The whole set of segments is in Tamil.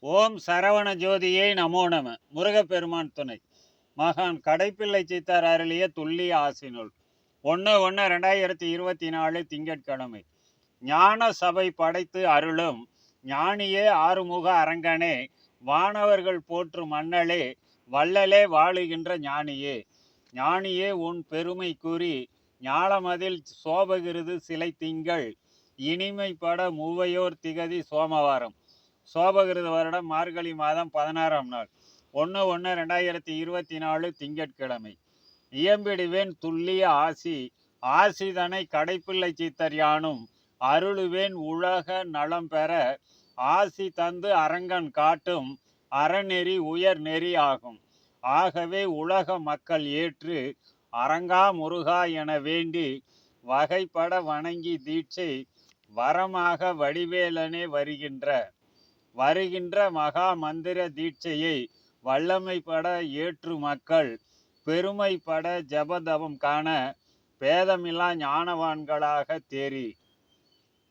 ஓம் சரவண ஜோதியை நமோ நம. முருகப்பெருமான் துணை. மகான் கடைப்பிள்ளை சித்தார் அருளிய துல்லிய ஆசினுள். ஒன்று ஒன்று ரெண்டாயிரத்தி இருபத்தி நாலு திங்கட்கிழமை. ஞான சபை படைத்து அருளும் ஞானியே ஆறுமுக அரங்கனே. வானவர்கள் போற்றும் மன்னலே வள்ளலே வாழுகின்ற ஞானியே. ஞானியே உன் பெருமை கூறி ஞாலமதில் சோபகிருது சிலை திங்கள். இனிமைப்பட மூவையோர் திகதி சோமவாரம். சோபகிருத வருடம் மார்கழி மாதம் பதினாறாம் நாள். ஒன்று ஒன்று ரெண்டாயிரத்தி இருபத்தி நாலு திங்கட்கிழமை. இயம்பிடுவேன் துல்லிய ஆசி ஆசிதனை கடைப்பிள்ளை சித்தர் யானும் அருளுவேன் உலக நலம் பெற ஆசி தந்து அரங்கன் காட்டும் அறநெறி உயர் நெறி ஆகும். ஆகவே உலக மக்கள் ஏற்று அரங்கா முருகா என வேண்டி வகைப்பட வணங்கி தீட்சை வரமாக வடிவேலனே வருகின்ற வருகின்ற மகா மந்திர தீட்சையை வல்லமைப்பட ஏற்று மக்கள் பெருமைப்பட ஜபதவம் காண பேதமில்லா ஞானவான்களாக தேறி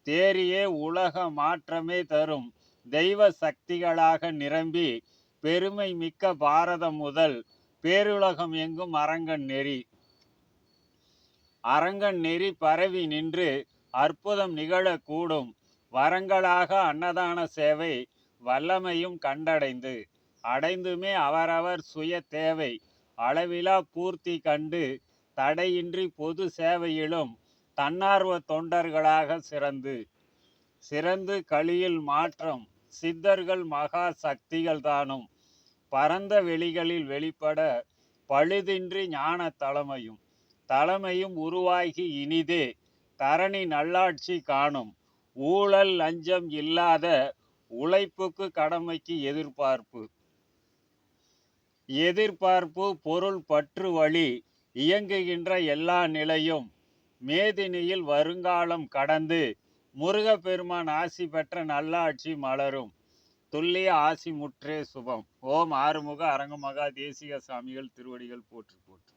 தேறியே உலக மாற்றமே தரும் தெய்வ சக்திகளாக நிரம்பி பெருமை மிக்க பாரதம் முதல் பேருலகம் எங்கும் அரங்கன் நெறி. அரங்கன் நெறி பரவி நின்று அற்புதம் நிகழக்கூடும். வரங்களாக அன்னதான சேவை வல்லமையும் கண்டடைந்து அடைந்துமே அவரவர் சுய தேவை. அளவிலா பூர்த்தி கண்டு தடையின்றி பொது சேவையிலும் தன்னார்வ தொண்டர்களாக சிறந்து சிறந்து களியில் மாற்றம் சித்தர்கள் மகா சக்திகள் தானும் பரந்த வெளிகளில் வெளிப்பட பழுதின்றி ஞான தலைமையும் தலைமையும் உருவாகி இனிதே தரணி நல்லாட்சி காணும். ஊழல் லஞ்சம் இல்லாத உழைப்புக்கு கடமைக்கு எதிர்பார்ப்பு. எதிர்பார்ப்பு பொருள் பற்று வழி இயங்குகின்ற எல்லா நிலையும் மேதினியில் வருங்காலம் கடந்து முருகப்பெருமான் ஆசி பெற்ற நல்லாட்சி மலரும். துல்லிய ஆசி முற்றே சுபம். ஓம் ஆறுமுக அரங்கமகா தேசிக சாமிகள் திருவடிகள் போற்று.